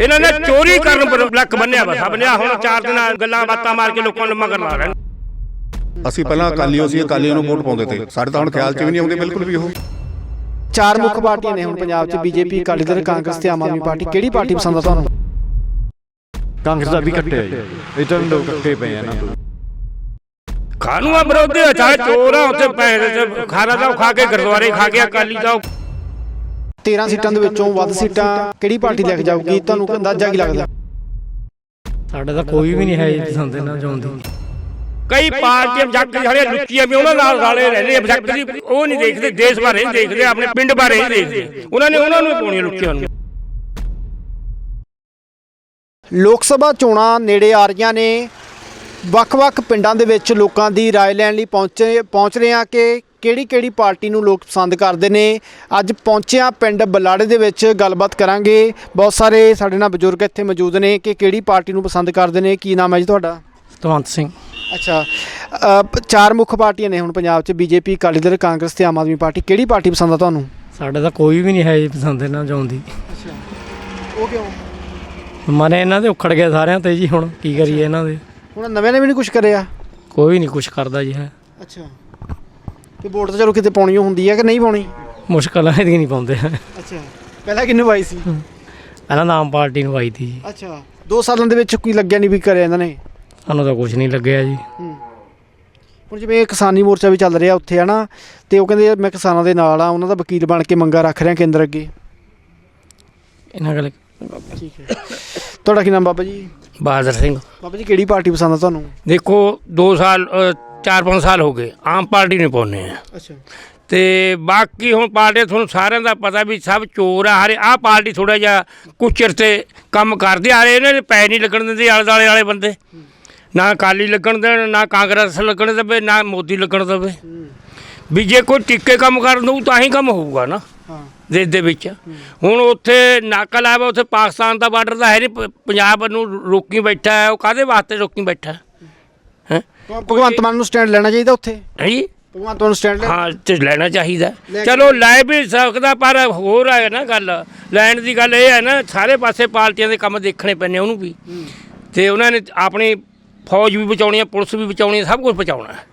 ਇਹਨਾਂ ਨੇ ਚੋਰੀ ਕਰਨ ਪਰ ਲੱਕ ਬੰਨਿਆ ਵਾ ਸਭ ਨੇ ਹੁਣ ਚਾਰ ਦਿਨ ਗੱਲਾਂ ਬਾਤਾਂ ਮਾਰ ਕੇ ਲੋਕਾਂ ਨੂੰ ਮਗਰ ਲਾ ਰਹੇ ਅਸੀਂ ਪਹਿਲਾਂ ਅਕਾਲੀਓ ਸੀ ਅਕਾਲੀਓ ਨੂੰ ਵੋਟ ਪਾਉਂਦੇ ਤੇ। ਸਾਡੇ ਤਾਂ ਹੁਣ ਖਿਆਲ 'ਚ ਵੀ ਨਹੀਂ ਆਉਂਦੇ ਬਿਲਕੁਲ ਵੀ ਉਹ। ਚਾਰ ਮੁੱਖ ਪਾਰਟੀਆਂ ਨੇ ਹੁਣ ਪੰਜਾਬ 'ਚ ਬੀਜੇਪੀ ਅਕਾਲੀ ਦਲ ਕਾਂਗਰਸ ਤੇ ਆਮ ਆਦਮੀ ਪਾਰਟੀ। ਕਿਹੜੀ ਪਾਰਟੀ ਪਸੰਦ ਆ ਤੁਹਾਨੂੰ? ਕਾਂਗਰਸ ਦਾ ਵੀ ਕੱਟਿਆ ਜੀ। ਇਹ ਤਾਂ ਲੋਕ ਕੱਟੇ ਪਏ ਆ ਨਾ ਕਾਨੂੰਨ ਵਿਰੋਧੀ ਆ ਚਾਹੇ ਚੋਰ ਆ ਉੱਥੇ ਪੈਸੇ ਖਾਰਾ ਦਾ ਖਾ ਕੇ ਗੁਰਦੁਆਰੇ ਖਾ ਕੇ ਅਕਾਲੀ ਦਾ 13 ਸੀਟਾਂ ਦੇ ਵਿੱਚੋਂ ਵੱਧ ਸੀਟਾਂ ਕਿਹੜੀ ਪਾਰਟੀ ਲੈ ਕੇ ਜਾਊਗੀ ਤੁਹਾਨੂੰ ਅੰਦਾਜ਼ਾ ਕੀ ਲੱਗਦਾ ਸਾਡੇ ਤਾਂ ਕੋਈ ਵੀ ਨਹੀਂ ਹੈ ਜੀ ਪਸੰਦ ਇਹਨਾਂ ਚੋਂ ਦੀ ਕਈ ਪਾਰਟੀਆਂ ਜੱਟ ਜਿਹੜੇ ਲੁੱਟੀਆਂ ਵੀ ਉਹਨਾਂ ਨਾਲ ਰਾਲੇ ਰਹਿੰਦੇ ਆ ਜੱਟ ਦੀ ਉਹ ਨਹੀਂ ਦੇਖਦੇ ਦੇਸ਼ ਬਾਰੇ ਨਹੀਂ ਦੇਖਦੇ ਆਪਣੇ ਪਿੰਡ ਬਾਰੇ ਨਹੀਂ ਦੇਖਦੇ ਉਹਨਾਂ ਨੇ ਉਹਨਾਂ ਨੂੰ ਹੀ ਪਾਉਣੀਆਂ ਲੁੱਟੀਆਂ ਨੂੰ ਲੋਕ ਸਭਾ ਚੋਣਾਂ ਨੇੜੇ ਆ ਰਹੀਆਂ ਨੇ ਵੱਖ-ਵੱਖ ਪਿੰਡਾਂ ਦੇ ਵਿੱਚ ਲੋਕਾਂ ਦੀ رائے ਲੈਣ ਲਈ ਪਹੁੰਚੇ ਪਹੁੰਚ ਰਹੇ ਆ ਕਿ ਕਿਹੜੀ-ਕਿਹੜੀ ਪਾਰਟੀ ਨੂੰ ਲੋਕ ਪਸੰਦ ਕਰਦੇ ਨੇ? ਅੱਜ ਪਹੁੰਚਿਆ ਪਿੰਡ ਬਲਾੜੇ ਦੇ ਵਿੱਚ ਗੱਲਬਾਤ ਕਰਾਂਗੇ। ਬਹੁਤ ਸਾਰੇ ਸਾਡੇ ਨਾਲ ਬਜ਼ੁਰਗ ਇੱਥੇ ਮੌਜੂਦ ਨੇ ਕਿ ਕਿਹੜੀ ਪਾਰਟੀ ਨੂੰ ਪਸੰਦ ਕਰਦੇ ਨੇ? ਕੀ ਨਾਮ ਹੈ ਜੀ ਤੁਹਾਡਾ? ਤਵੰਤ ਸਿੰਘ। ਅੱਛਾ। ਅ, ਚਾਰ ਮੁੱਖ ਪਾਰਟੀਆਂ ਨੇ ਹੁਣ ਪੰਜਾਬ 'ਚ ਬੀਜੇਪੀ ਅਕਾਲੀ ਦਲ ਕਾਂਗਰਸ ਤੇ ਆਮ ਆਦਮੀ ਪਾਰਟੀ। ਕਿਹੜੀ ਪਾਰਟੀ ਪਸੰਦ ਆ ਤੁਹਾਨੂੰ? ਸਾਡੇ ਤਾਂ ਕੋਈ ਵੀ ਨਹੀਂ ਹੈ ਜੀ ਪਸੰਦ ਇਹਨਾਂ ਚੋਂ ਦੀ। ਉਹ ਕਿਉਂ? ਮਨੇ ਇਹਨਾਂ ਦੇ ਉਖੜ ਗਏ ਸਾਰਿਆਂ ਤੇ ਜੀ ਹੁਣ ਕੀ ਕਰੀਏ ਇਹਨਾਂ ਦੇ। ਹੁਣ ਨਵੇਂ ਨੇ ਵੀ ਨਹੀਂ ਕੁਝ ਕਰਿਆ? ਕੋਈ ਨਹੀਂ ਕੁਝ ਕਰਦਾ ਜੀ ਹੈ। ਅੱਛਾ। ਤੇ ਵੋਟ ਤਾਂ ਚਲੋ ਕਿਤੇ ਪਾਉਣੀ ਹੁੰਦੀ ਹੈ ਕਿ ਨਹੀਂ ਪਾਉਣੀ? ਮੁਸ਼ਕਲ ਹੈ ਇਹਦੀ ਨਹੀਂ ਪਾਉਂਦੇ। ਅੱਛਾ। ਪਹਿਲਾਂ ਕਿੰਨੂੰ ਪਾਈ ਸੀ? ਪਹਿਲਾਂ ਆਮ ਪਾਰਟੀ ਨੂੰ ਪਾਈ ਤੀ ਜੀ। ਅੱਛਾ। 2 ਸਾਲਾਂ ਦੇ ਵਿੱਚ ਕੋਈ ਲੱਗਿਆ ਨਹੀਂ ਵੀ ਕਰਿਆ ਇਹਨਾਂ ਨੇ? ਸਾਨੂੰ ਤਾਂ ਕੁਝ ਨਹੀਂ ਲੱਗਿਆ ਜੀ। ਹੁਣ ਜਿਵੇਂ ਕਿਸਾਨੀ ਮੋਰਚਾ ਵੀ ਚੱਲ ਰਿਹਾ ਉੱਥੇ ਹਨਾ? ਤੇ ਉਹ ਕਹਿੰਦੇ ਮੈਂ ਕਿਸਾਨਾਂ ਦੇ ਨਾਲ ਆ ਉਹਨਾਂ ਦਾ ਵਕੀਲ ਬਣ ਕੇ ਮੰਗਾ ਰੱਖ ਰਿਹਾ ਕੇਂਦਰ ਅੱਗੇ। ਇਹਨਾਂ ਗੱਲ ਠੀਕ ਹੈ। ਤੁਹਾਡਾ ਕੀ ਨਾਮ ਬਾਬਾ ਜੀ? ਬਹਾਦਰ ਸਿੰਘ। ਬਾਬਾ ਜੀ ਕਿਹੜੀ ਪਾਰਟੀ ਪਸੰਦ ਆ ਤੁਹਾਨੂੰ? ਦੇਖੋ 2 ਸਾਲ 4-5 ਸਾਲ ਹੋ ਗਏ ਆਮ ਪਾਰਟੀ ਨੇ ਪਾਉਨੇ ਆ ਅੱਛਾ। ਤੇ ਬਾਕੀ ਹੁਣ ਪਾਰਟੀ ਤੁਹਾਨੂੰ ਸਾਰਿਆਂ ਦਾ ਪਤਾ ਵੀ ਸਭ ਚੋਰ ਆ ਹਰੇ ਆਹ ਪਾਰਟੀ ਥੋੜਾ ਜਿਹਾ ਕੁਛ ਚਿਰ ਤੇ ਕੰਮ ਕਰਦੀ ਆ ਰਹੇ ਇਹਨਾਂ ਦੇ ਪੈ ਨਹੀਂ ਲੱਗਣ ਦਿੰਦੇ ਆਲੇ ਦੁਆਲੇ ਵਾਲੇ ਬੰਦੇ। ਨਾ ਅਕਾਲੀ ਲੱਗਣ ਦੇਣ ਨਾ ਕਾਂਗਰਸ ਲੱਗਣ ਦੇਵੇ ਨਾ ਮੋਦੀ ਲੱਗਣ ਦੇਵੇ। ਵੀ ਜੇ ਕੋਈ ਟਿੱਕੇ ਕੰਮ ਕਰਨ ਦਊ ਤਾਂ ਹੀ ਕੰਮ ਹੋਊਗਾ ਨਾ ਦੇਸ਼ ਦੇ ਵਿੱਚ। ਹੁਣ ਉੱਥੇ ਨਾਕਾ ਲਾਇਆ ਉੱਥੇ ਪਾਕਿਸਤਾਨ ਦਾ ਬਾਰਡਰ ਤਾਂ ਹੈ ਨਹੀਂ ਪੰਜਾਬ ਨੂੰ ਰੋਕੀ ਬੈਠਾ ਹੈ ਉਹ ਕਾਦੇ ਵਾਸਤੇ ਰੋਕੀ ਬੈਠਾ ਹੈ? ਭਗਵੰਤ ਮਾਨ ਨੂੰ ਸਟੈਂਡ ਲੈਣਾ ਚਾਹੀਦਾ ਉੱਥੇ? ਹੈ ਜੀ? ਭਗਵੰਤ ਨੂੰ ਸਟੈਂਡ ਲੈ ਹਾਂ ਤੇ ਲੈਣਾ ਚਾਹੀਦਾ। ਚਲੋ ਲੈ ਵੀ ਸਕਦਾ ਪਰ ਹੋਰ ਹੈ ਨਾ ਗੱਲ। ਲੈਣ ਦੀ ਗੱਲ ਇਹ ਹੈ ਨਾ ਸਾਰੇ ਪਾਸੇ ਪਾਰਟੀਆਂ ਦੇ ਕੰਮ ਦੇਖਣੇ ਪੈਣੇ ਉਹਨੂੰ ਵੀ। ਤੇ ਉਹਨਾਂ ਨੇ ਆਪਣੀ ਫੌਜ ਵੀ ਬਚਾਉਣੀ ਹੈ ਪੁਲਿਸ ਵੀ ਬਚਾਉਣੀ ਹੈ ਸਭ ਕੁਝ ਬਚਾਉਣਾ। ਹੈ।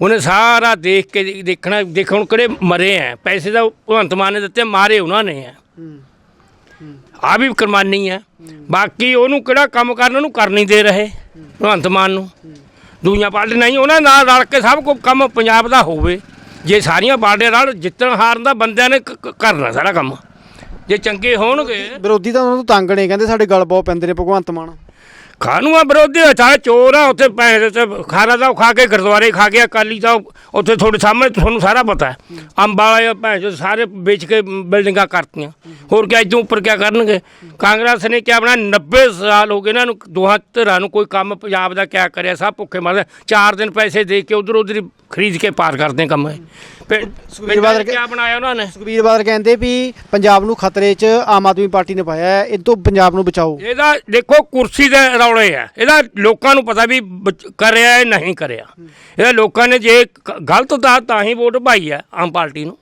ਉਹਨੇ ਸਾਰਾ ਦੇਖ ਕੇ ਦੇਖਣਾ ਦੇਖਣ ਕਿਹੜੇ ਮਰੇ ਆ। ਪੈਸੇ ਦਾ ਭਗਵੰਤ ਮਾਨ ਨੇ ਦਿੱਤੇ ਮਾਰੇ ਉਹਨਾਂ ਨੇ ਆ। ਆ ਵੀ ਕਰਮਾਨੀ ਆ। ਬਾਕੀ ਉਹਨੂੰ ਕਿਹੜਾ ਕੰਮ ਕਰਨ ਨੂੰ ਕਰ ਨਹੀਂ ਦੇ ਰਹੇ। ਭਗਵੰਤ ਮਾਨ ਨੂੰ। ਦੂਜੀਆਂ ਪਾਰਟੀ ਨਹੀਂ, ਉਹਨਾਂ ਨਾਲ ਰਲ ਕੇ ਸਭ ਕੁਝ ਕੰਮ ਪੰਜਾਬ ਦਾ ਹੋਵੇ। ਜੇ ਸਾਰੀਆਂ ਪਾਰਟੀਆਂ ਨਾਲ ਜਿੱਤਣ ਹਾਰਨ ਦਾ ਬੰਦਿਆਂ ਨੇ ਕ- ਕ- ਕਰਨਾ ਸਾਰਾ ਕੰਮ। ਜੇ ਚੰਗੇ ਹੋਣਗੇ ਵਿਰੋਧੀ ਤਾਂ ਉਹਨਾਂ ਤੋਂ ਤੰਗ ਨੇ, ਕਹਿੰਦੇ ਸਾਡੇ ਗਲ ਬਹੁਤ ਪੈਂਦੇ ਨੇ ਭਗਵੰਤ ਮਾਨ। ਕਾਨੂੰਨ ਵਿਰੋਧੀ ਆ, ਚਾਹੇ ਚੋਰ ਆ ਉੱਥੇ ਪੈਸੇ ਤੇ ਖਾਰਾ ਦਾ ਖਾ ਕੇ ਗੁਰਦੁਆਰੇ ਖਾ ਕੇ ਅਕਾਲੀ ਦਾ ਉੱਥੇ ਤੁਹਾਡੇ ਸਾਹਮਣੇ ਤੁਹਾਨੂੰ ਸਾਰਾ ਪਤਾ ਹੈ। ਅੰਬ ਵਾਲੇ ਭੈਣ ਚੋਦ ਸਾਰੇ ਵੇਚ ਕੇ ਬਿਲਡਿੰਗਾਂ ਕਰਤੀਆਂ। ਹੋਰ ਕਿਆ ਇਦੋਂ ਉੱਪਰ ਕਿਆ ਕਰਨਗੇ? ਕਾਂਗਰਸ ਨੇ ਕਿਆ ਬਣਾ 90 ਸਾਲ ਹੋ ਗਏ ਇਹਨਾਂ ਨੂੰ ਦੋਹਾਂ ਧਿਰਾਂ ਨੂੰ ਕੋਈ ਕੰਮ ਪੰਜਾਬ ਦਾ ਕਿਆ ਕਰਿਆ ਸਭ ਭੁੱਖੇ ਮਰਦੇ ਚਾਰ ਦਿਨ ਪੈਸੇ ਦੇ ਕੇ ਉਧਰ ਉਧਰ ਖਰੀਦ ਕੇ ਪਾਰ ਕਰਦੇ ਕੰਮ ਇਹ। ਪਿੰਡ ਸੁਖਬੀਰ ਬਾਦਲ ਕਿਆ ਬਣਾਇਆ ਉਹਨਾਂ ਨੇ? ਸੁਖਬੀਰ ਬਾਦਲ ਕਹਿੰਦੇ ਵੀ ਪੰਜਾਬ ਨੂੰ ਖਤਰੇ 'ਚ ਆਮ ਆਦਮੀ ਪਾਰਟੀ ਨੇ ਪਾਇਆ ਹੈ ਇਹ ਤੋਂ ਪੰਜਾਬ ਨੂੰ ਬਚਾਓ। ਇਹਦਾ ਦੇਖੋ ਕੁਰਸੀ ਦੇ ਰੌਲੇ ਆ। ਇਹਦਾ ਲੋਕਾਂ ਨੂੰ ਪਤਾ ਵੀ ਬਚ- ਕਰਿਆ ਹੈ ਨਹੀਂ ਕਰਿਆ ਇਹਦਾ ਲੋਕਾਂ ਨੇ ਜੇ ਕ- ਗਲਤ ਤਾਂ ਤਾਂ ਹੀ ਵੋਟ ਪਾਈ ਆ ਆਮ ਪਾਰਟੀ ਨੂੰ।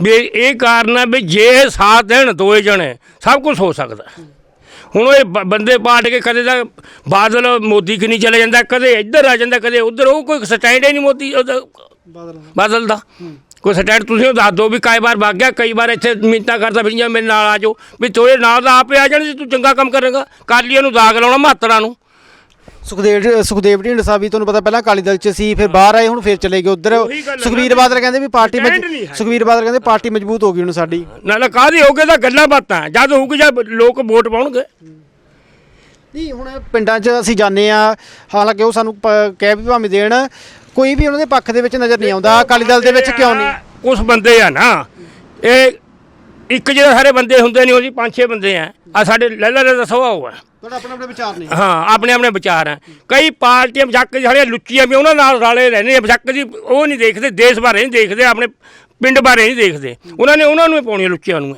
ਵੀ ਇਹ ਕਾਰਨ ਹੈ ਵੀ ਜੇ ਇਹ ਸਾਥ ਦੇਣ ਦੋਏ ਜਣੇ ਸਭ ਕੁਝ ਹੋ ਸਕਦਾ। ਹੁਣ ਇਹ ਬ- ਬੰਦੇ ਪਾਟ ਕੇ ਕਦੇ ਤਾਂ ਬਾਦਲ ਮੋਦੀ ਕਿ ਨਹੀਂ ਚਲੇ ਜਾਂਦਾ ਕਦੇ ਇੱਧਰ ਆ ਜਾਂਦਾ ਕਦੇ ਉੱਧਰ ਉਹ ਕੋਈ ਸਟੈਂਡ ਹੀ ਨਹੀਂ ਮੋਦੀ ਉਹਦਾ ਬਾਦਲ ਦਾ। ਕੋਈ ਸਟੈਂਡ ਤੁਸੀਂ ਉਹ ਦੱਸ ਦਿਓ ਵੀ ਕਈ ਵਾਰ ਵਗ ਗਿਆ ਕਈ ਵਾਰ ਇੱਥੇ ਮਿੰਤਾ ਕਰਦਾ ਫਿਰ ਜਾਂ ਮੇਰੇ ਨਾਲ ਆ ਜਾਓ ਵੀ ਤੋਰੇ ਨਾਲ ਦਾ ਆਪੇ ਆ ਜਾਣ ਜੇ ਤੂੰ ਚੰਗਾ ਕੰਮ ਕਰੇਗਾ ਕਾਲੀਆਂ ਨੂੰ ਦਾਗ ਲਾਉਣਾ ਮਾਤਰਾ ਨੂੰ। ਸੁਖਦੇਵ ਸੁਖਦੇਵ ਢੀਂਡਸਾ ਵੀ ਤੁਹਾਨੂੰ ਪਤਾ ਪਹਿਲਾਂ ਅਕਾਲੀ ਦਲ 'ਚ ਸੀ ਫਿਰ ਬਾਹਰ ਆਏ ਹੁਣ ਫਿਰ ਚਲੇ ਗਏ ਉਧਰ ਹੈ ਨਾ। ਬਾਦਲ ਕਹਿੰਦੇ ਵੀ ਪਾਰਟੀ ਹੈ। ਸੁਖਬੀਰ ਬਾਦਲ ਕਹਿੰਦੇ ਪਾਰਟੀ ਮਜ਼ਬੂਤ ਹੋ ਗਈ ਹੁਣ ਸਾਡੀ ਨਾਲੇ ਕਾਹਦੀ ਹੋਗੇ ਤਾਂ ਗੱਲਾਂ ਬਾਤਾਂ ਜਦ ਹੋਊਗੀ ਜਦ ਲੋਕ ਵੋਟ ਪਾਉਣਗੇ ਨਹੀਂ ਹੁਣ ਪਿੰਡਾਂ 'ਚ ਅਸੀਂ ਜਾਂਦੇ ਆ ਹਾਲਾਂਕਿ ਉਹ ਸਾਨੂੰ ਕਹਿ ਵੀ ਭਾਵੇਂ ਦੇਣ ਕੋਈ ਵੀ ਉਹਨਾਂ ਦੇ ਪੱਖ ਦੇ ਵਿੱਚ ਨਜ਼ਰ ਨਹੀਂ ਆਉਂਦਾ ਅਕਾਲੀ ਦਲ ਦੇ ਵਿੱਚ ਕਿਉਂ ਨਹੀਂ ਕੁਝ ਬੰਦੇ ਆ ਨਾ ਇਹ ਇੱਕ ਜਿਹੜੇ ਸਾਰੇ ਬੰਦੇ ਹੁੰਦੇ ਨਹੀਂ ਉਹ ਜੀ ਪੰਜ ਛੇ ਬੰਦੇ ਆ। ਆ ਸਾਡੇ ਲੱਲਾ ਦਾ ਸੁਭਾਅ ਆ ਤੁਹਾਡਾ ਆਪਣੇ ਆਪਣੇ ਵਿਚਾਰ ਨੇ ਹਾਂ ਆਪਣੇ ਆਪਣੇ ਵਿਚਾਰ ਆ। ਕਈ ਪਾਰਟੀਆਂ ਬਜੱਕ ਜਿਹੜੀਆਂ ਲੁੱਚੀਆਂ ਵੀ ਉਹਨਾਂ ਨਾਲ ਰਾਲੇ ਰਹਿੰਦੇ ਆ। ਬਜੱਕ ਦੀ ਉਹ ਨਹੀਂ ਦੇਖਦੇ ਦੇਸ਼ ਬਾਰੇ ਨਹੀਂ ਦੇਖਦੇ ਆਪਣੇ ਪਿੰਡ ਬਾਰੇ ਨਹੀਂ ਦੇਖਦੇ। ਉਹਨਾਂ ਨੇ ਉਹਨਾਂ ਨੂੰ ਹੀ ਪਾਉਣੀਆਂ ਲੁੱਚੀਆਂ ਨੂੰ।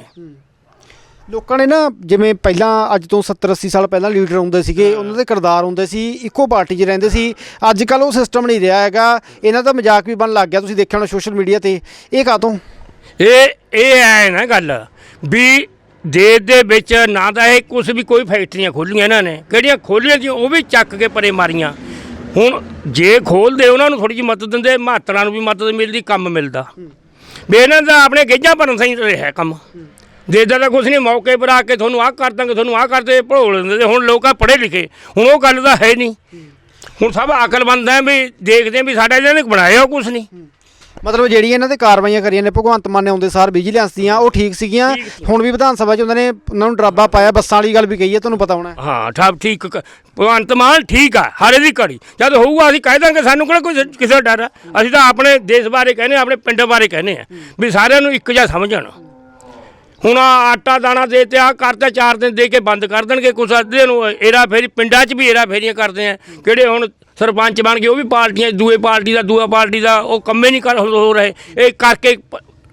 ਲੋਕਾਂ ਨੇ ਨਾ ਜਿਵੇਂ ਪਹਿਲਾਂ ਅੱਜ ਤੋਂ 70 80 ਸਾਲ ਪਹਿਲਾਂ ਲੀਡਰ ਹੁੰਦੇ ਸੀਗੇ ਉਹਨਾਂ ਦੇ ਕਿਰਦਾਰ ਹੁੰਦੇ ਸੀ ਇੱਕੋ ਪਾਰਟੀ 'ਚ ਰਹਿੰਦੇ ਸੀ। ਅੱਜ ਕੱਲ ਉਹ ਸਿਸਟਮ ਨਹੀਂ ਰਿਹਾ ਹੈਗਾ। ਇਹਨਾਂ ਦਾ ਮਜ਼ਾਕ ਵੀ ਬਣ ਲੱਗ ਗਿਆ। ਤੁਸੀਂ ਦੇਖਿਆ ਹੋਣਾ ਸੋਸ਼ਲ ਮੀਡੀਆ ਤੇ। ਇਹ ਕਾਹਤੋਂ? ਇਹ ਇਹ ਐ ਨਾ ਗੱਲ ਵੀ ਦੇਸ਼ ਦੇ ਵਿੱਚ ਨਾ ਤਾਂ ਇਹ ਕੁਝ ਵੀ ਕੋਈ ਫੈਕਟਰੀਆਂ ਖੋਲੀਆਂ ਇਹਨਾਂ ਨੇ। ਕਿਹੜੀਆਂ ਖੋਲੀਆਂ ਸੀ, ਉਹ ਵੀ ਚੱਕ ਕੇ ਪਰੇ ਮਾਰੀਆਂ। ਹੁਣ ਜੇ ਖੋਲਦੇ ਉਹਨਾਂ ਨੂੰ ਥੋੜੀ ਜਿਹੀ ਮਦਦ ਦਿੰਦੇ ਮਹਾਤਰਾ ਨੂੰ ਵੀ ਮਦਦ ਮਿਲਦੀ, ਕੰਮ ਮਿਲਦਾ। ਵੀ ਇਹਨਾਂ ਦਾ ਆਪਣੇ ਗੇਜਾਂ ਭਰਨ ਸਹੀ ਰਿਹਾ ਕੰਮ। ਦੇਦਾ ਦਾ ਕੁਝ ਨਹੀਂ, ਮੌਕੇ ਪਰ ਆ ਕੇ ਤੁਹਾਨੂੰ ਆਹ ਕਰ ਦਾਂਗੇ, ਤੁਹਾਨੂੰ ਆਹ ਕਰਦੇ ਭੜੋਲ ਦਿੰਦੇ ਤੇ ਹੁਣ ਲੋਕ ਆ ਪੜ੍ਹੇ ਲਿਖੇ। ਹੁਣ ਉਹ ਗੱਲ ਤਾਂ ਹੈ ਨਹੀਂ। ਹੁਣ ਸਭ ਅਕਲਮੰਦ ਹੈ ਵੀ ਦੇਖਦੇ ਵੀ ਸਾਡਾ ਇਹਨਾਂ ਨੇ ਬਣਾਇਆ ਕੁਝ ਨਹੀਂ। ਮਤਲਬ ਜਿਹੜੀਆਂ ਇਹਨਾਂ ਤੇ ਕਾਰਵਾਈਆਂ ਕਰੀਆਂ ਨੇ ਭਗਵੰਤ ਮਾਨ ਨੇ ਆਉਂਦੇ ਸਾਰ ਵਿਜੀਲੈਂਸ ਦੀਆਂ ਉਹ ਠੀਕ ਸੀਗੀਆਂ। ਹੁਣ ਵੀ ਵਿਧਾਨ ਸਭਾ 'ਚ ਉਹਨਾਂ ਨੇ ਉਹਨਾਂ ਨੂੰ ਡਰਾਬਾ ਪਾਇਆ ਬੱਸਾਂ ਵਾਲੀ ਗੱਲ ਵੀ ਕਹੀ ਹੈ ਤੁਹਾਨੂੰ ਪਤਾ ਹੋਣਾ ਹਾਂ। ਠਾਪ ਠੀਕ ਕ- ਭਗਵੰਤ ਮਾਨ ਠੀਕ ਆ ਹਾਰੇ ਦੀ ਘੜੀ। ਜਦ ਹੋਊਗਾ ਅਸੀਂ ਕਹਿ ਦਾਂਗੇ ਸਾਨੂੰ ਕਿਹੜਾ ਕੋਈ ਕਿਸੇ ਦਾ ਡਰ ਆ? ਅਸੀਂ ਤਾਂ ਆਪਣੇ ਦੇਸ਼ ਬਾਰੇ ਕਹਿੰਦੇ ਆ, ਆਪਣੇ ਪਿੰਡ ਬਾਰੇ ਕਹਿੰਦੇ ਆ ਵੀ ਸਾਰਿਆਂ ਨੂੰ ਇੱਕ ਜਿਹਾ ਸਮਝਣ ਹੁਣ ਆਹ ਆਟਾ ਦਾਣਾ ਦੇ ਤੇ ਆ ਕਰਤਾ ਚਾਰ ਦਿਨ ਦੇ ਕੇ ਬੰਦ ਕਰ ਦੇਣਗੇ ਕੁਛ ਅੱਧੇ ਨੂੰ ਏਰਾ ਫੇਰੀ ਪਿੰਡਾਂ 'ਚ ਵੀ ਏਰਾ ਫੇਰੀਆਂ ਕਰਦੇ ਆ। ਕਿਹੜੇ ਹੁਣ ਸਰਪੰਚ ਬਣ ਗਏ ਉਹ ਵੀ ਪਾਰਟੀਆਂ ਦੂਏ ਪਾਰਟੀ ਦਾ ਦੂਆ ਪਾਰਟੀ ਦਾ ਉਹ ਕੰਮੇ ਨਹੀਂ ਕਰ ਹੋ ਰਹੇ। ਇਹ ਕਰਕੇ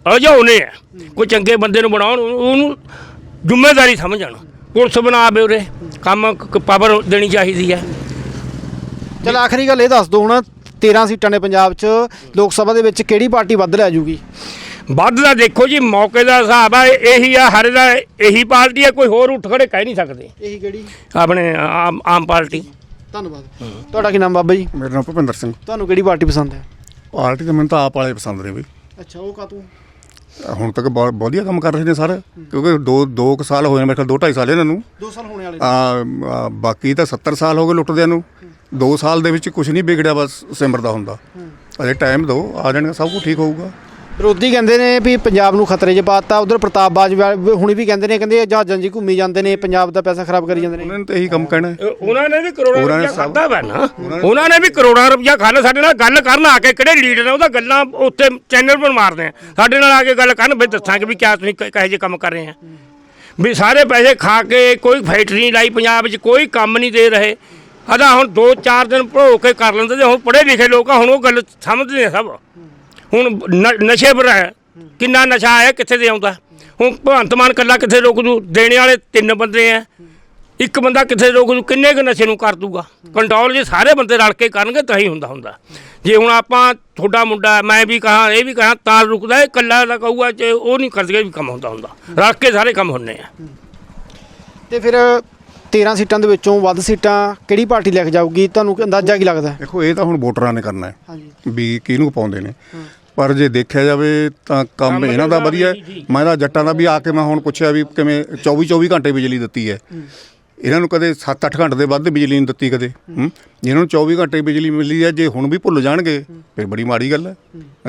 ਅਲਝਾਉਨੇ ਆ। ਕੋਈ ਚੰਗੇ ਬੰਦੇ ਨੂੰ ਬਣਾਉਣ ਉਹਨੂੰ ਜ਼ਿੰਮੇਵਾਰੀ ਸਮਝਣ। ਪੁਲਿਸ ਬਣਾਵੇ ਉਰੇ ਕੰਮ ਪਾਵਰ ਦੇਣੀ ਚਾਹੀਦੀ ਹੈ ਚਲ ਆਖਰੀ ਗੱਲ ਇਹ ਦੱਸ ਦਿਓ ਹੁਣ 13 ਸੀਟਾਂ ਨੇ ਪੰਜਾਬ 'ਚ ਲੋਕ ਸਭਾ ਦੇ ਵਿੱਚ ਕਿਹੜੀ ਪਾਰਟੀ ਵੱਧ ਲੈ ਜੂਗੀ? ਵੱਧ ਦਾ ਦੇਖੋ ਜੀ ਮੌਕੇ ਦਾ ਹਿਸਾਬ ਆ ਇਹੀ ਆ ਹਰੇ ਦਾ ਇਹੀ ਪਾਰਟੀ ਆ ਕੋਈ ਹੋਰ ਉੱਠ ਖੜੇ ਕਹਿ ਨਹੀਂ ਸਕਦੇ। ਇਹੀ ਕਿਹੜੀ? ਆਪਣੇ ਆਮ ਆਮ ਪਾਰਟੀ। ਧੰਨਵਾਦ। ਤੁਹਾਡਾ ਕੀ ਨਾਮ ਬਾਬਾ ਜੀ? ਮੇਰਾ ਨਾਮ ਭੁਪਿੰਦਰ ਸਿੰਘ। ਤੁਹਾਨੂੰ ਕਿਹੜੀ ਪਾਰਟੀ ਪਸੰਦ ਹੈ? ਪਾਰਟੀ ਤਾਂ ਮੈਨੂੰ ਤਾਂ ਆਪ ਵਾਲੇ ਪਸੰਦ ਨੇ ਬਈ। ਅੱਛਾ ਉਹ ਕਾਤੋਂ ਹੁਣ ਤੱਕ ਬਹੁਤ ਵਧੀਆ ਕੰਮ ਕਰ ਰਹੇ ਨੇ ਸਾਰੇ ਕਿਉਂਕਿ ਦੋ ਦੋ ਕੁ ਸਾਲ ਹੋਏ ਨੇ ਮੇਰੇ ਖਿਆਲ ਦੋ ਢਾਈ ਸਾਲ ਇਹਨਾਂ ਨੂੰ। 2 ਸਾਲ ਹੋਣੇ ਵਾਲੇ ਆ ਆ, ਬਾਕੀ ਤਾਂ 70 ਸਾਲ ਹੋ ਗਏ ਲੁੱਟਦਿਆਂ ਨੂੰ। 2 ਸਾਲ ਦੇ ਵਿੱਚ ਕੁਝ ਨਹੀਂ ਵਿਗੜਿਆ ਬਸ ਸਿਮਰਦਾ ਹੁੰਦਾ। ਅਜੇ ਟਾਈਮ ਦਿਓ ਆ ਜਾਣਗੇ ਸਭ ਕੁਝ ਠੀਕ ਹੋਊਗਾ। ਵਿਰੋਧੀ ਕਹਿੰਦੇ ਨੇ ਵੀ ਪੰਜਾਬ ਨੂੰ ਖਤਰੇ 'ਚ ਪਾਤਾ। ਉਧਰ ਪ੍ਰਤਾਪ ਬਾਜਵਾ ਹੁਣੀ ਵੀ ਕਹਿੰਦੇ ਨੇ ਕਹਿੰਦੇ ਜਹਾਜ਼ਾਂ 'ਚ ਘੁੰਮੀ ਜਾਂਦੇ ਨੇ ਪੰਜਾਬ ਦਾ ਪੈਸਾ ਖਰਾਬ ਕਰੀ ਜਾਂਦੇ ਨੇ। ਉਹਨਾਂ ਨੇ ਤਾਂ ਇਹੀ ਕੰਮ ਕਹਿਣਾ ਹੈ। ਉਹਨਾਂ ਨੇ ਵੀ ਕਰੋੜਾਂ ਉਹਨਾਂ ਨੇ ਰੁਪਇਆ ਸਭ- ਖਾਦਾ ਵਾ ਨਾ। ਉਹਨਾਂ ਨੇ ਵੀ ਕਰੋੜਾਂ ਰੁਪਇਆ ਖਾਣਾ ਸਾਡੇ ਨਾਲ ਗੱਲ ਕਰਨ ਆ ਕੇ ਕਿਹੜੇ ਲੀਡਰ ਨੇ ਉਹਦਾ ਗੱਲਾਂ ਉੱਤੇ ਚੈਨਲ ਪਰ ਮਾਰਦੇ ਆ। ਸਾਡੇ ਨਾਲ ਆ ਕੇ ਗੱਲ ਕਰਨ ਵੀ ਦੱਸਾਂਗੇ ਵੀ ਕਿਆ ਤੁਸੀਂ ਕ- ਕਹੇ ਜੇ ਕੰਮ ਕਰ ਰਹੇ ਆ। ਵੀ ਸਾਰੇ ਪੈਸੇ ਖਾ ਕੇ ਕੋਈ ਫੈਕਟਰੀ ਨਹੀਂ ਲਾਈ ਪੰਜਾਬ ਵਿੱਚ ਕੋਈ ਕੰਮ ਨਹੀਂ ਦੇ ਰਹੇ। ਆਦਾ ਹੁਣ 2-4 ਦਿਨ ਭੜੋ ਕੇ ਕਰ ਲੈਂਦੇ ਤੇ ਹੁਣ ਪੜ੍ਹੇ ਲਿਖੇ ਲੋਕ ਆ ਹੁਣ ਉਹ ਗੱਲ ਸਮਝਦੇ ਆ ਸਭ। ਹੁਣ ਨ- ਨਸ਼ੇ ਪਰ ਹੈ। ਕਿੰਨਾ ਨਸ਼ਾ ਆਇਆ, ਕਿੱਥੇ ਦੇ ਆਉਂਦਾ? ਹੁਣ ਭਗਵੰਤ ਮਾਨ ਕੱਲਾ ਕਿੱਥੇ ਰੋਕ ਦੂ? ਦੇਣੇ ਵਾਲੇ ਤਿੰਨ ਬੰਦੇ ਆ ਇੱਕ ਬੰਦਾ ਕਿੱਥੇ ਰੋਕ ਦੂ? ਕਿੰਨੇ ਕੁ ਨਸ਼ੇ ਨੂੰ ਕਰ ਦੂਗਾ? ਕੰਟਰੋਲ ਜੇ ਸਾਰੇ ਬੰਦੇ ਰਲ ਕੇ ਕਰਨਗੇ, ਤਾਂ ਹੀ ਹੁੰਦਾ ਹੁੰਦਾ। ਜੇ ਹੁਣ ਆਪਾਂ ਤੁਹਾਡਾ ਮੁੰਡਾ, ਮੈਂ ਵੀ ਕਹਾਂ, ਇਹ ਵੀ ਕਹਾਂ ਤਾਂ ਰੁਕਦਾ ਇਹ ਕੱਲਾ ਦਾ ਕਹੂਗਾ ਜੇ ਉਹ ਨਹੀਂ ਕਰਦੇ ਵੀ ਕੰਮ ਹੁੰਦਾ ਹੁੰਦਾ। ਰਲ ਕੇ ਸਾਰੇ ਕੰਮ ਹੁੰਦੇ ਆ। ਤੇ ਫਿਰ 13 ਸੀਟਾਂ ਦੇ ਵਿੱਚੋਂ ਵੱਧ ਸੀਟਾਂ ਕਿਹੜੀ ਪਾਰਟੀ ਲੈ ਕੇ ਜਾਊਗੀ? ਤੁਹਾਨੂੰ ਅੰਦਾਜ਼ਾ ਕੀ ਲੱਗਦਾ? ਦੇਖੋ ਇਹ ਤਾਂ ਹੁਣ ਵੋਟਰਾਂ ਨੇ ਕਰਨਾ ਹੈ ਹਾਂਜੀ। ਵੀ ਕਿਹਨੂੰ ਪਾਉਂਦੇ ਨੇ। ਪਰ ਜੇ ਦੇਖਿਆ ਜਾਵੇ ਤਾਂ ਕੰਮ ਇਹਨਾਂ ਦਾ ਵਧੀਆ। ਹੈ। ਮੈਂ ਤਾਂ ਜੱਟਾਂ ਦਾ ਵੀ ਆ ਕੇ ਮੈਂ ਹੁਣ ਪੁੱਛਿਆ ਵੀ ਕਿਵੇਂ 24 24 ਘੰਟੇ ਬਿਜਲੀ ਦਿੱਤੀ ਹੈ। ਇਹਨਾਂ ਨੂੰ ਕਦੇ 7-8 ਘੰਟੇ ਦੇ ਵੱਧ ਬਿਜਲੀ ਨਹੀਂ ਦਿੱਤੀ ਕਦੇ ਜਿਹਨਾਂ ਨੂੰ 24 ਘੰਟੇ ਬਿਜਲੀ ਮਿਲੀ ਹੈ ਜੇ ਹੁਣ ਵੀ ਭੁੱਲ ਜਾਣਗੇ ਫਿਰ ਬੜੀ ਮਾੜੀ ਗੱਲ ਹੈ।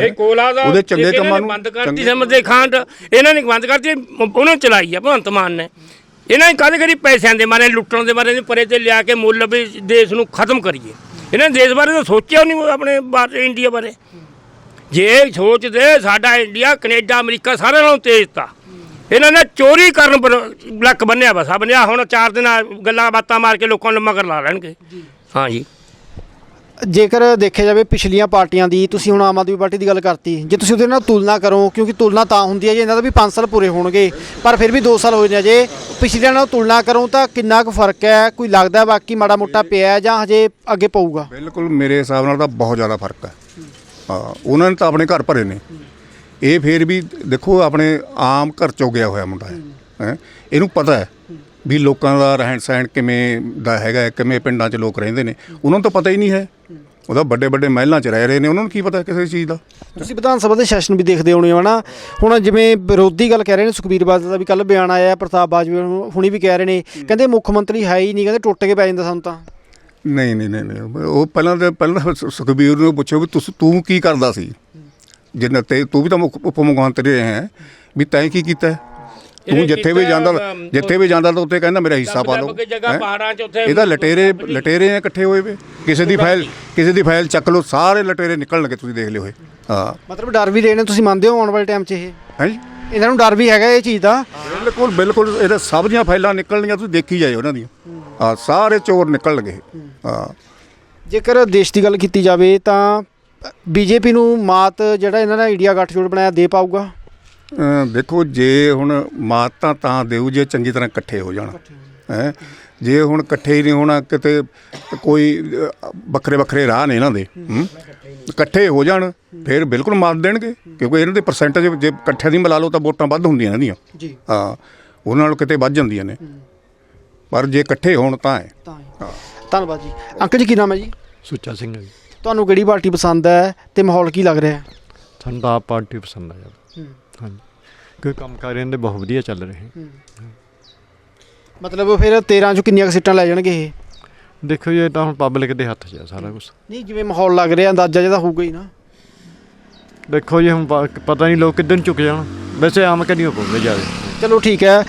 ਇਹ ਕੋਲਾ ਦਾ ਉਹਦੇ ਚੰਗੇ ਕੰਮਾਂ ਨੂੰ- ਬੰਦ ਕਰਤੀ ਸਮਝਦੇ ਖਾਂਡ ਇਹਨਾਂ ਨੇ ਬੰਦ ਕਰਤੀ ਉਹਨਾਂ ਚਲਾਈ ਆ ਭਗਵੰਤ ਮਾਨ ਨੇ। ਇਹਨਾਂ ਨੇ ਕਦੇ ਕਦੀ ਪੈਸਿਆਂ ਦੇ ਮਾਰੇ ਲੁੱਟਣ ਦੇ ਮਾਰੇ ਪਰੇ ਤੇ ਲਿਆ ਕੇ ਮੁੱਲ ਵੀ ਦੇਸ਼ ਨੂੰ ਖਤਮ ਕਰੀਏ। ਇਹਨਾਂ ਨੇ ਦੇਸ਼ ਬਾਰੇ ਤਾਂ ਸੋਚਿਆ ਨਹੀਂ ਆਪਣੇ ਬਾਰੇ ਇੰਡੀਆ ਬਾਰੇ। ਜੇ ਸੋਚਦੇ ਸਾਡਾ ਇੰਡੀਆ ਕੈਨੇਡਾ ਅਮਰੀਕਾ ਸਾਰਿਆਂ ਨਾਲੋਂ ਤੇਜ਼ ਤਾ। ਇਹਨਾਂ ਨੇ ਚੋਰੀ ਕਰਨ ਲੱਕ ਬੰਨਿਆ ਨੇ ਆਹ ਹੁਣ ਚਾਰ ਦਿਨ ਗੱਲਾਂ ਬਾਤਾਂ ਮਾਰ ਕੇ ਲੋਕਾਂ ਨੂੰ ਮਗਰ ਲਾ ਲੈਣਗੇ। ਹਾਂ ਜੀ। ਜੇਕਰ ਦੇਖਿਆ ਜਾਵੇ ਪਿਛਲੀਆਂ ਪਾਰਟੀਆਂ ਦੀ, ਤੁਸੀਂ ਹੁਣ ਆਮ ਆਦਮੀ ਪਾਰਟੀ ਦੀ ਗੱਲ ਕਰਤੀ, ਜੇ ਤੁਸੀਂ ਉਹਦੇ ਨਾਲ ਤੁਲਨਾ ਕਰੋ, ਕਿਉਂਕਿ ਤੁਲਨਾ ਤਾਂ ਹੁੰਦੀ ਹੈ ਜੇ ਇਹਨਾਂ ਦਾ ਵੀ 5 ਸਾਲ ਪੂਰੇ ਹੋਣਗੇ, ਪਰ ਫਿਰ ਵੀ 2 ਸਾਲ ਹੋਏ ਨੇ ਜੇ ਪਿਛਲੀਆਂ ਨਾਲ ਤੁਲਨਾ ਕਰੋ ਤਾਂ ਕਿੰਨਾ ਕੁ ਫ਼ਰਕ ਹੈ? ਕੋਈ ਲੱਗਦਾ ਬਾਕੀ ਮਾੜਾ ਮੋਟਾ ਪਿਆ ਹੈ ਜਾਂ ਹਜੇ ਅੱਗੇ ਪਊਗਾ? ਬਿਲਕੁਲ ਮੇਰੇ ਹਿਸਾਬ ਨਾਲ ਤਾਂ ਬਹੁਤ ਜ਼ਿਆਦਾ ਫ਼ਰਕ ਹੈ। ਹਾਂ, ਉਹਨਾਂ ਨੇ ਤਾਂ ਆਪਣੇ ਘਰ ਭਰੇ ਨੇ। ਇਹ ਫੇਰ ਵੀ ਦੇਖੋ, ਆਪਣੇ ਆਮ ਘਰ ਚੋਂ ਗਿਆ ਹੋਇਆ ਮੁੰਡਾ ਹੈ, ਹੈਂ। ਇਹਨੂੰ ਪਤਾ ਹੈ ਵੀ ਲੋਕਾਂ ਦਾ ਰਹਿਣ ਸਹਿਣ ਕਿਵੇਂ ਦਾ ਹੈਗਾ ਕਿਵੇਂ ਪਿੰਡਾਂ 'ਚ ਲੋਕ ਰਹਿੰਦੇ ਨੇ ਉਹਨਾਂ ਨੂੰ ਤਾਂ ਪਤਾ ਹੀ ਨਹੀਂ ਹੈ। ਉਹਦਾ ਵੱਡੇ ਵੱਡੇ ਮਹਿਲਾਂ 'ਚ ਰਹਿ ਰਹੇ ਨੇ ਉਹਨਾਂ ਨੂੰ ਕੀ ਪਤਾ ਕਿਸੇ ਚੀਜ਼ ਦਾ? ਤੁਸੀਂ ਵਿਧਾਨ ਸਭਾ ਦੇ ਸੈਸ਼ਨ ਵੀ ਦੇਖਦੇ ਹੋਣੇ ਹੋ ਨਾ। ਹੁਣ ਜਿਵੇਂ ਵਿਰੋਧੀ ਗੱਲ ਕਹਿ ਰਹੇ ਨੇ ਸੁਖਬੀਰ ਬਾਦਲ ਦਾ ਵੀ ਕੱਲ ਬਿਆਨ ਆਇਆ ਪ੍ਰਤਾਪ ਬਾਜਵਾ ਨੂੰ ਹੁਣੀ ਵੀ ਕਹਿ ਰਹੇ ਨੇ। ਕਹਿੰਦੇ ਮੁੱਖ ਮੰਤਰੀ ਹੈ ਹੀ ਨਹੀਂ ਕਹਿੰਦੇ ਟੁੱਟ ਕੇ ਪੈ ਜਾਂਦਾ ਸਾਨੂੰ ਤਾਂ। ਨਹੀਂ ਨਹੀਂ ਨਹੀਂ ਉਹ ਪਹਿਲਾਂ ਤਾਂ ਪਹਿਲਾਂ ਸੁਖਬੀਰ ਨੂੰ ਪੁੱਛੋ ਵੀ ਤੁਸੀਂ ਤੂੰ ਕੀ ਕਰਦਾ ਸੀ? ਜਿੰਨਾ ਤੇ ਤੂੰ ਵੀ ਤਾਂ ਮੁੱਖ ਉਪ ਮੁਖਮੰਤਰੀ ਰਿਹਾ ਹੈ। ਵੀ ਤੈਂ ਕੀ ਕੀਤਾ? ਤੂੰ ਜਿੱਥੇ ਵੀ ਜਾਂਦਾ ਜਿੱਥੇ ਵੀ ਜਾਂਦਾ ਤਾਂ ਉੱਤੇ ਕਹਿੰਦਾ ਮੇਰਾ ਹਿੱਸਾ ਪਾ ਜਗ੍ਹਾ? ਪਹਾੜਾਂ 'ਚ ਉੱਥੇ ਇਹਦਾ ਲਟੇਰੇ ਲਟੇਰੇ ਆ ਇਕੱਠੇ ਹੋਏ ਵੇ। ਕਿਸੇ ਦੀ ਫਾਈਲ ਕਿਸੇ ਦੀ ਫਾਈਲ ਚੱਕ ਲਓ ਸਾਰੇ ਲਟੇਰੇ ਨਿਕਲਣਗੇ ਤੁਸੀਂ ਦੇਖ ਲਿਓ ਇਹ। ਹਾਂ। ਮਤਲਬ ਡਰ ਵੀ ਰਹੇ ਨੇ ਤੁਸੀਂ ਮੰਨਦੇ ਹੋ ਆਉਣ ਵਾਲੇ ਟਾਈਮ 'ਚ ਇਹ? ਹੈ ਜੀ? ਇਹਨਾਂ ਨੂੰ ਡਰ ਵੀ ਹੈਗਾ ਇਹ ਚੀਜ਼ ਦਾ। ਬਿਲਕੁਲ ਬਿਲਕੁਲ ਇਹਦੇ ਸਭ ਦੀਆਂ ਫਾਈਲਾਂ ਨਿਕਲਣਗੀਆਂ ਤੁਸੀਂ ਦੇਖੀ ਜਾਇਓ ਉਹਨਾਂ ਦੀਆਂ। ਹਾਂ ਸਾਰੇ ਚੋਰ ਨਿਕਲਣਗੇ। ਹਾਂ। ਜੇਕਰ ਦੇਸ਼ ਦੀ ਗੱਲ ਕੀਤੀ ਜਾਵੇ ਤਾਂ ਬੀਜੇਪੀ ਨੂੰ ਮਾਤ ਜਿਹੜਾ ਇਹਨਾਂ ਦਾ ਇੰਡੀਆ ਗੱਠਜੋੜ ਬਣਾਇਆ ਦੇ ਪਾਊਗਾ? ਦੇਖੋ ਜੇ ਹੁਣ ਮਾਤ ਤਾਂ ਤਾਂ ਦੇਊ ਜੇ ਚੰਗੀ ਤਰ੍ਹਾਂ ਇਕੱਠੇ ਹੋ ਜਾਣ। ਹੈ ਜੇ ਹੁਣ ਇਕੱਠੇ ਹੀ ਨਹੀਂ ਹੋਣਾ ਕਿਤੇ ਕੋਈ ਵੱਖਰੇ ਵੱਖਰੇ ਰਾਹ ਨੇ ਇਹਨਾਂ ਦੇ ਹੂੰ? ਇਕੱਠੇ ਹੋ ਜਾਣ ਫਿਰ ਬਿਲਕੁਲ ਮਾਤ ਦੇਣਗੇ ਕਿਉਂਕਿ ਇਹਨਾਂ ਦੇ ਪਰਸੈਂਟੇਜ ਜੇ ਇਕੱਠਿਆਂ ਦੀ ਮਿਲਾ ਲਓ ਤਾਂ ਵੋਟਾਂ ਵੱਧ ਹੁੰਦੀਆਂ ਇਹਨਾਂ ਦੀਆਂ। ਜੀ। ਹਾਂ ਉਹਨਾਂ ਨਾਲ ਕਿਤੇ ਵੱਧ ਜਾਂਦੀਆਂ ਨੇ। ਪਰ ਜੇ ਇਕੱਠੇ ਹੋਣ ਤਾਂ ਹੈ ਹੀ। ਧੰਨਵਾਦ ਜੀ। ਅੰਕਲ ਜੀ ਕੀ ਨਾਮ ਹੈ ਜੀ? ਸੁੱਚਾ ਸਿੰਘ ਹੈ ਜੀ। ਤੁਹਾਨੂੰ ਕਿਹੜੀ ਪਾਰਟੀ ਪਸੰਦ ਹੈ ਤੇ ਮਾਹੌਲ ਕੀ ਲੱਗ ਰਿਹਾ ਹੈ? ਸਾਨੂੰ ਤਾਂ ਆਪ ਪਾਰਟੀ ਪਸੰਦ ਆ ਜ਼ਿਆਦਾ ਹਾਂਜੀ। ਕੋਈ ਕੰਮ ਕਰ ਰਹੇ ਨੇ ਬਹੁਤ ਵਧੀਆ ਚੱਲ ਰਹੇ। ਮਤਲਬ ਫਿਰ 13 ਚੋਂ ਕਿੰਨੀਆਂ ਸੀਟਾਂ ਲੈ ਜਾਣਗੇ ਇਹ? ਦੇਖੋ ਜੀ ਇਹ ਤਾਂ ਹੁਣ ਪਬਲਿਕ ਦੇ ਹੱਥ 'ਚ ਆ ਸਾਰਾ ਕੁਝ ਨਹੀਂ ਜਿਵੇਂ ਮਾਹੌਲ ਲੱਗ ਰਿਹਾ ਅੰਦਾਜ਼ਾ ਜਿਹਾ ਤਾਂ ਹੋਊਗਾ ਹੀ ਨਾ। ਦੇਖੋ ਜੀ ਹੁਣ ਪਾ- ਪਤਾ ਨਹੀਂ ਲੋਕ ਕਿੱਦਣ ਝੁਕ ਜਾਣ। ਵੈਸੇ ਆਮ ਕਿ ਨਹੀਂ ਪਊਗੇ ਜ਼ਿਆਦਾ ਚਲੋ ਠੀਕ ਹੈ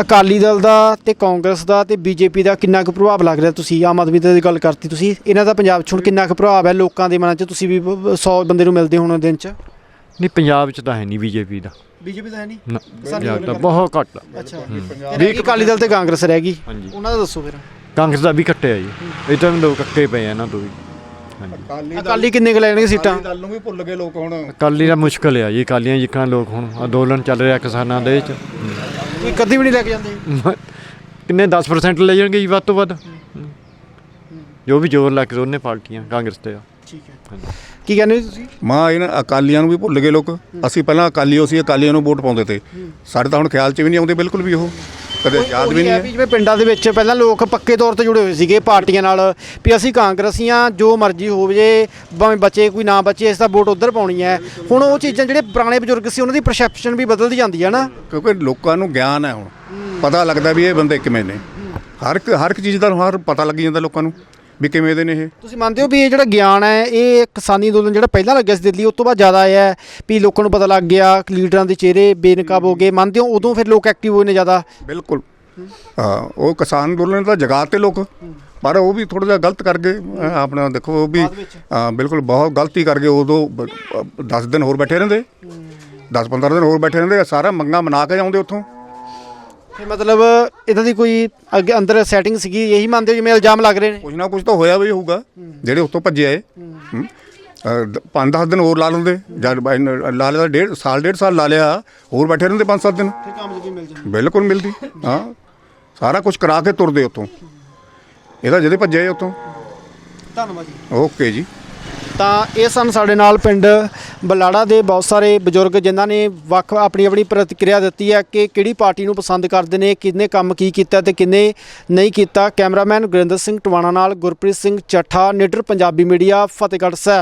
ਅਕਾਲੀ ਦਲ ਦਾ ਤੇ ਕਾਂਗਰਸ ਦਾ ਤੇ ਬੀਜੇਪੀ ਦਾ ਕਿੰਨਾ ਕੁ ਪ੍ਰਭਾਵ ਲੱਗ ਰਿਹਾ ਤੁਸੀਂ? ਆਮ ਆਦਮੀ ਦੀ ਗੱਲ ਕਰਤੀ ਤੁਸੀਂ। ਇਹਨਾਂ ਦਾ ਪੰਜਾਬ 'ਚ ਹੁਣ ਕਿੰਨਾ ਕੁ ਪ੍ਰਭਾਵ ਹੈ ਲੋਕਾਂ ਦੇ ਮਨਾਂ 'ਚ? ਤੁਸੀਂ ਵੀ 100 ਬੰਦੇ ਨੂੰ ਮਿਲਦੇ ਹੋਣੇ ਦਿਨ 'ਚ। ਨਹੀਂ ਪੰਜਾਬ 'ਚ ਤਾਂ ਹੈ ਨਹੀਂ ਬੀਜੇਪੀ ਦਾ। ਬੀਜੇਪੀ ਦਾ ਹੈ ਨਹੀਂ? ਨਾ ਪੰਜਾਬ ਦਾ ਬਹੁਤ ਘੱਟ ਆ। ਅੱਛਾ। ਵੀ ਅਕਾਲੀ ਦਲ ਤੇ ਕਾਂਗਰਸ ਰਹਿ ਗਈ। ਹਾਂਜੀ। ਉਹਨਾਂ ਦਾ ਦੱਸੋ ਫਿਰ। ਕਾਂਗਰਸ ਦਾ ਵੀ ਕੱਟਿਆ ਜੀ। ਇਹ ਤਾਂ ਲੋਕ ਕੱਕੇ ਪਏ ਆ ਇਹਨਾਂ ਤੋਂ ਵੀ। ਹਾਂਜੀ। ਅਕਾਲੀ ਕਿੰਨੇ ਕੁ ਲੈਣਗੇ ਸੀਟਾਂ? ਦਲ ਨੂੰ ਵੀ ਭੁੱਲ ਗਏ ਲੋਕ ਹੁਣ। ਅਕਾਲੀ ਦਾ ਮੁਸ਼ਕਲ ਆ ਜੀ ਅਕਾਲੀਆਂ ਜਿੱਕਾਂ ਲੋਕ ਹੁਣ ਅੰਦੋਲਨ ਚੱਲ ਰਿਹਾ ਕਿਸਾਨਾਂ ਦੇ ਚ ਕੋਈ ਕਦੀ ਵੀ ਨਹੀਂ ਲੈ ਕੇ ਜਾਂਦੇ। ਕਿੰਨੇ 10% ਲੈ ਜਾਣਗੇ ਜੀ ਵੱਧ ਤੋਂ ਵੱਧ। ਜੋ ਵੀ ਜ਼ੋਰ ਲਾ ਕੇ ਦੋਨੇ ਪਾਰਟੀਆਂ ਕਾਂਗਰਸ ਤੇ ਆ। ਠੀਕ ਹੈ। ਹਾਂਜੀ। ਕੀ ਕਹਿੰਦੇ ਹੋ ਤੁਸੀਂ? ਮਾਂ ਇਹਨਾਂ ਅਕਾਲੀਆਂ ਨੂੰ ਵੀ ਭੁੱਲ ਗਏ ਲੋਕ। ਅਸੀਂ ਪਹਿਲਾਂ ਅਕਾਲੀਓ ਸੀ ਅਕਾਲੀਆਂ ਨੂੰ ਵੋਟ ਪਾਉਂਦੇ ਤੇ। ਸਾਡੇ ਤਾਂ ਹੁਣ ਖਿਆਲ 'ਚ ਵੀ ਨਹੀਂ ਆਉਂਦੇ ਬਿਲਕੁਲ ਵੀ ਉਹ। ਕਦੇ ਯਾਦ ਵੀ ਨਹੀਂ ਹੈ ਜਿਵੇਂ ਪਿੰਡਾਂ ਦੇ ਵਿੱਚ ਪਹਿਲਾਂ ਲੋਕ ਪੱਕੇ ਤੌਰ ਤੇ ਜੁੜੇ ਹੋਏ ਸੀਗੇ ਪਾਰਟੀਆਂ ਨਾਲ ਵੀ ਅਸੀਂ ਕਾਂਗਰਸੀਆਂ ਜੋ ਮਰਜ਼ੀ ਹੋਵੇ ਭਾਵੇਂ ਬੱਚੇ ਕੋਈ ਨਾ ਬੱਚੇ ਇਸ ਦਾ ਵੋਟ ਉਧਰ ਪਾਉਣੀ ਹੈ। ਹੁਣ ਉਹ ਚੀਜ਼ਾਂ ਜਿਹੜੇ ਪੁਰਾਣੇ ਬਜ਼ੁਰਗ ਸੀ ਉਹਨਾਂ ਦੀ ਪਰਸੈਪਸ਼ਨ ਵੀ ਬਦਲਦੀ ਜਾਂਦੀ ਹੈ ਨਾ। ਕਿਉਂਕਿ ਲੋਕਾਂ ਨੂੰ ਗਿਆਨ ਹੈ ਹੁਣ। ਪਤਾ ਲੱਗਦਾ ਵੀ ਇਹ ਬੰਦੇ ਕਿਵੇਂ ਨੇ। ਹਰ ਇੱਕ ਹਰ ਇੱਕ ਚੀਜ਼ ਦਾ ਹਰ ਪਤਾ ਲੱਗ ਜਾਂਦਾ ਲੋਕਾਂ ਨੂੰ। ਵੀ ਕਿਵੇਂ ਦੇ ਨੇ ਇਹ? ਤੁਸੀਂ ਮੰਨਦੇ ਹੋ ਵੀ ਇਹ ਜਿਹੜਾ ਗਿਆਨ ਹੈ ਇਹ ਕਿਸਾਨੀ ਅੰਦੋਲਨ ਜਿਹੜਾ ਪਹਿਲਾਂ ਲੱਗਿਆ ਸੀ ਦਿੱਲੀ ਉਸ ਤੋਂ ਬਾਅਦ ਜ਼ਿਆਦਾ ਆਇਆ ਹੈ ਵੀ ਲੋਕਾਂ ਨੂੰ ਪਤਾ ਲੱਗ ਗਿਆ ਲੀਡਰਾਂ ਦੇ ਚਿਹਰੇ ਬੇਨਕਾਬ ਹੋ ਗਏ। ਮੰਨਦੇ ਹੋ ਉਦੋਂ ਫਿਰ ਲੋਕ ਐਕਟਿਵ ਹੋਏ ਨੇ ਜ਼ਿਆਦਾ? ਬਿਲਕੁਲ। ਹਾਂ ਉਹ ਕਿਸਾਨ ਅੰਦੋਲਨ ਦਾ ਜਗਾ ਤੇ ਲੋਕ ਪਰ ਉਹ ਵੀ ਥੋੜਾ ਜਿਹਾ ਗਲਤ ਕਰ ਗਏ। ਅਹ ਆਪਣਾ ਦੇਖੋ ਉਹ ਵੀ ਹਾਂ ਬਿਲਕੁਲ ਬਹੁਤ ਗਲਤੀ ਕਰ ਗਏ। ਉਦੋਂ 10 ਦਿਨ ਹੋਰ ਬੈਠੇ ਰਹਿੰਦੇ। 10 15 ਦਿਨ ਹੋਰ ਬੈਠੇ ਰਹਿੰਦੇ। ਸਾਰਾ ਮੰਗਾ ਮਨਾ ਕੇ ਆਉਂਦੇ ਉੱਥੋਂ। ਫਿਰ ਮਤਲਬ ਇਹਨਾਂ ਦੀ ਕੋਈ ਅੱਗੇ ਅੰਦਰ ਸੈਟਿੰਗ ਸੀਗੀ ਇਹੀ ਮੰਨਦੇ ਹੋ ਜਿਵੇਂ ਇਲਜ਼ਾਮ ਲੱਗ ਰਹੇ ਨੇ? ਕੁਝ ਨਾ ਕੁਝ ਤਾਂ ਹੋਇਆ ਵੀ ਹੋਊਗਾ ਜਿਹੜੇ ਉੱਥੋਂ ਭੱਜੇ ਆਏ। ਹੂੰ। ਅਹ ਪੰਜ 10 ਦਿਨ ਹੋਰ ਲਾ ਲੈਂਦੇ ਜਦ ਇੰਨ- ਲਾ ਲਿਆ ਡੇਢ ਸਾਲ ਡੇਢ ਸਾਲ ਲਾ ਲਿਆ ਹੋਰ ਬੈਠੇ ਰਹਿੰਦੇ 5-7 ਦਿਨ। ਫਿਰ ਕਾਮਯਾਬੀ ਮਿਲ ਜਾਂਦੀ। ਬਿਲਕੁਲ ਮਿਲਦੀ ਹਾਂ। ਸਾਰਾ ਕੁਝ ਕਰਾ ਕੇ ਤੁਰਦੇ ਉੱਥੋਂ ਇਹਦਾ ਜਿਹਦੇ ਭੱਜੇ ਆਏ ਉੱਥੋਂ ਧੰਨਵਾਦ ਜੀ। ਓਕੇ ਜੀ। ਤਾਂ ਇਹ ਸਨ ਸਾਡੇ ਨਾਲ ਪਿੰਡ ਬਲਾੜਾ ਦੇ ਬਹੁਤ ਸਾਰੇ ਬਜ਼ੁਰਗ ਜਿਨ੍ਹਾਂ ਨੇ ਵੱਖ ਆਪਣੀ ਆਪਣੀ ਪ੍ਰਤੀਕਿਰਿਆ ਦਿੱਤੀ ਹੈ ਕਿ ਕਿਹੜੀ ਪਾਰਟੀ ਨੂੰ ਪਸੰਦ ਕਰਦੇ ਨੇ ਕਿੰਨੇ ਕੰਮ ਕੀ ਕੀਤਾ ਤੇ ਕਿੰਨੇ ਨਹੀਂ ਕੀਤਾ। ਕੈਮਰਾਮੈਨ ਗੁਰਿੰਦਰ ਸਿੰਘ ਟਵਾਣਾ ਨਾਲ ਗੁਰਪ੍ਰੀਤ ਸਿੰਘ ਚੱਠਾ ਨਿਡਰ ਪੰਜਾਬੀ ਮੀਡੀਆ, ਫਤਿਹਗੜ੍ਹ ਸਾਹਿਬ।